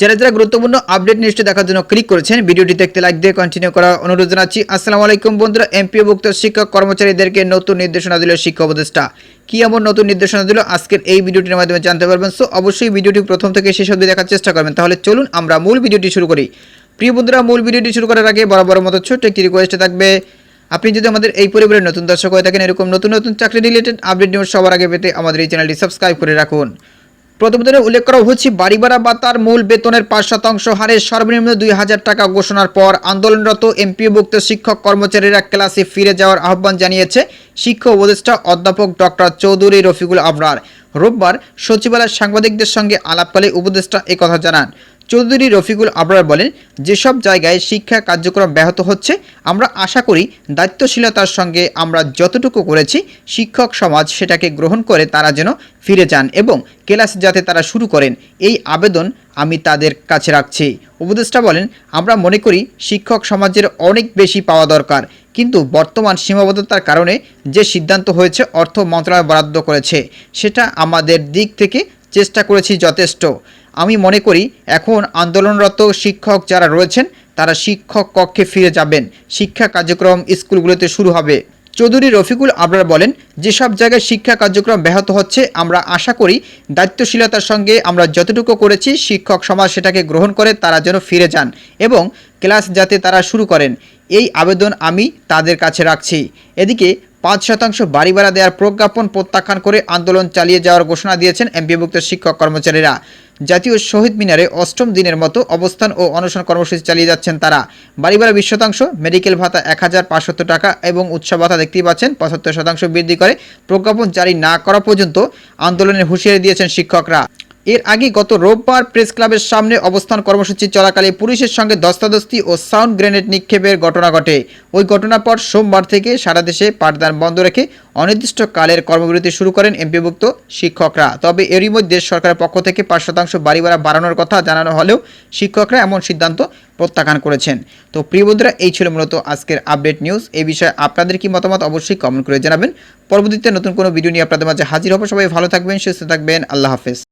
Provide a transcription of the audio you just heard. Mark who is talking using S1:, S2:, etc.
S1: যারা যারা গুরুত্বপূর্ণ আপডেট নিউজটি দেখার জন্য ক্লিক করেছেন। ভিডিওটি দেখতে, লাইক দিয়ে কন্টিনিউ করার অনুরোধ জানাচ্ছি। আসসালামু আলাইকুম বন্ধুরা, এমপিওভুক্ত শিক্ষক কর্মচারীদেরকে নতুন নির্দেশনা দিল শিক্ষা উপদেষ্টা। কি এমন নতুন নির্দেশনা দিল? আজকের এই ভিডিওটির মাধ্যমে জানতে পারবেন। সো অবশ্যই ভিডিওটি প্রথম থেকে শেষ অবধি দেখার চেষ্টা করবেন। তাহলে চলুন আমরা মূল ভিডিওটি শুরু করি। প্রিয় বন্ধুরা, মূল ভিডিওটি শুরু করার আগে বরাবর মতো ছোট্ট একটি রিকোয়েস্ট থাকবে। আপনি যদি আমাদের এই পরিবারের নতুন দর্শক হয়ে থাকেন, এরকম নতুন নতুন চাকরি রিলেটেড আপডেট নিউজ সবার আগে পেতে আমাদের এই চ্যানেলটি সাবস্ক্রাইব করে রাখুন। প্রতিবেদনে উল্লেখ করা হচ্ছে বাড়ি ভাড়া বা তার মূল বেতনের পাঁচ শতাংশ হারে সর্বনিম্ন দুই হাজার টাকা ঘোষণার পর আন্দোলনরত এমপিওভুক্ত শিক্ষক কর্মচারীরা ক্লাসে ফিরে যাওয়ার আহ্বান জানিয়েছে শিক্ষা উপদেষ্টা অধ্যাপক ডক্টর চৌধুরী রফিকুল আবরার। রোববার সচিবালয়ের সাংবাদিকদের সঙ্গে আলাপকালে উপদেষ্টা একথা জানান। চৌধুরী রফিকুল আবরার বলেন, যেসব জায়গায় শিক্ষা কার্যক্রম ব্যাহত হচ্ছে, আমরা আশা করি দায়িত্বশীলতার সঙ্গে আমরা যতটুকু করেছি, শিক্ষক সমাজ সেটাকে গ্রহণ করে তারা যেন ফিরে যান এবং ক্লাস যাতে তারা শুরু করেন, এই আবেদন আমি তাদের কাছে রাখছি। উপদেষ্টা বলেন, আমরা মনে করি শিক্ষক সমাজের অনেক বেশি পাওয়া দরকার, কিন্তু বর্তমান সীমাবদ্ধতার কারণে যে সিদ্ধান্ত হয়েছে, অর্থ মন্ত্রণালয় বরাদ্দ করেছে, সেটা আমাদের দিক থেকে চেষ্টা করেছি যথেষ্ট। আমি মনে করি এখন আন্দোলনরত শিক্ষক যারা রয়েছেন, তারা শিক্ষক কক্ষে ফিরে যাবেন। শিক্ষা কার্যক্রম স্কুলগুলোতে শুরু হবে। চৌধুরী রফিকুল আবরার বলেন, যেসব জায়গায় শিক্ষা কার্যক্রম ব্যাহত হচ্ছে, আমরা আশা করি দায়িত্বশীলতার সঙ্গে আমরা যতটুকু করেছি, শিক্ষক সমাজ সেটাকে গ্রহণ করে তারা যেন ফিরে যান এবং ক্লাস যাতে তারা শুরু করেন। এই আবেদন আমি তাদের কাছে রাখছি। এদিকে পাঁচ শতাংশ বাড়ি ভাড়া দেওয়ার প্রজ্ঞাপন প্রত্যাখ্যান করে আন্দোলন চালিয়ে যাওয়ার ঘোষণা দিয়েছেন এমপিভুক্ত শিক্ষক কর্মচারীরা। জাতীয় শহীদ মিনারে অষ্টম দিনের মতো অবস্থান ও অনশন কর্মসূচি চালিয়ে যাচ্ছেন তারা। বাড়ি ভাড়া বিশ শতাংশ, মেডিকেল ভাতা এক হাজার পাঁচশো টাকা এবং উৎসব ভাতা দেখতেই পাচ্ছেন, পঁচাত্তর শতাংশ বৃদ্ধি করে প্রজ্ঞাপন জারি না করা পর্যন্ত আন্দোলনের হুঁশিয়ারি দিয়েছেন শিক্ষকরা। এর আগে গত রোববার প্রেস ক্লাবের সামনে অবস্থান কর্মসূচি চলাকালে পুলিশের সঙ্গে ধস্তাধস্তি ও সাউন্ড গ্রেনেড নিক্ষেপের ঘটনা ঘটে। ওই ঘটনার পর সোমবার থেকে সারা দেশে পাঠদান বন্ধ রেখে অনির্দিষ্টকালের কর্মবিরতি শুরু করেন এমপিভুক্ত শিক্ষকরা। তবে এরই মধ্যে সরকারের পক্ষ থেকে পাঁচ শতাংশ বাড়ি ভাড়া বাড়ানোর কথা জানানো হলেও শিক্ষকরা এমন সিদ্ধান্ত প্রত্যাখ্যান করেছেন। তো প্রিয় বন্ধুরা, এই ছিল মূলত আজকের আপডেট নিউজ। এই বিষয়ে আপনাদের কি মতামত অবশ্যই কমেন্ট করে জানাবেন। পরবর্তীতে নতুন কোনো ভিডিও নিয়ে আপনাদের মাঝে হাজির হব। সবাই ভালো থাকবেন, সুস্থ থাকবেন। আল্লাহ হাফেজ।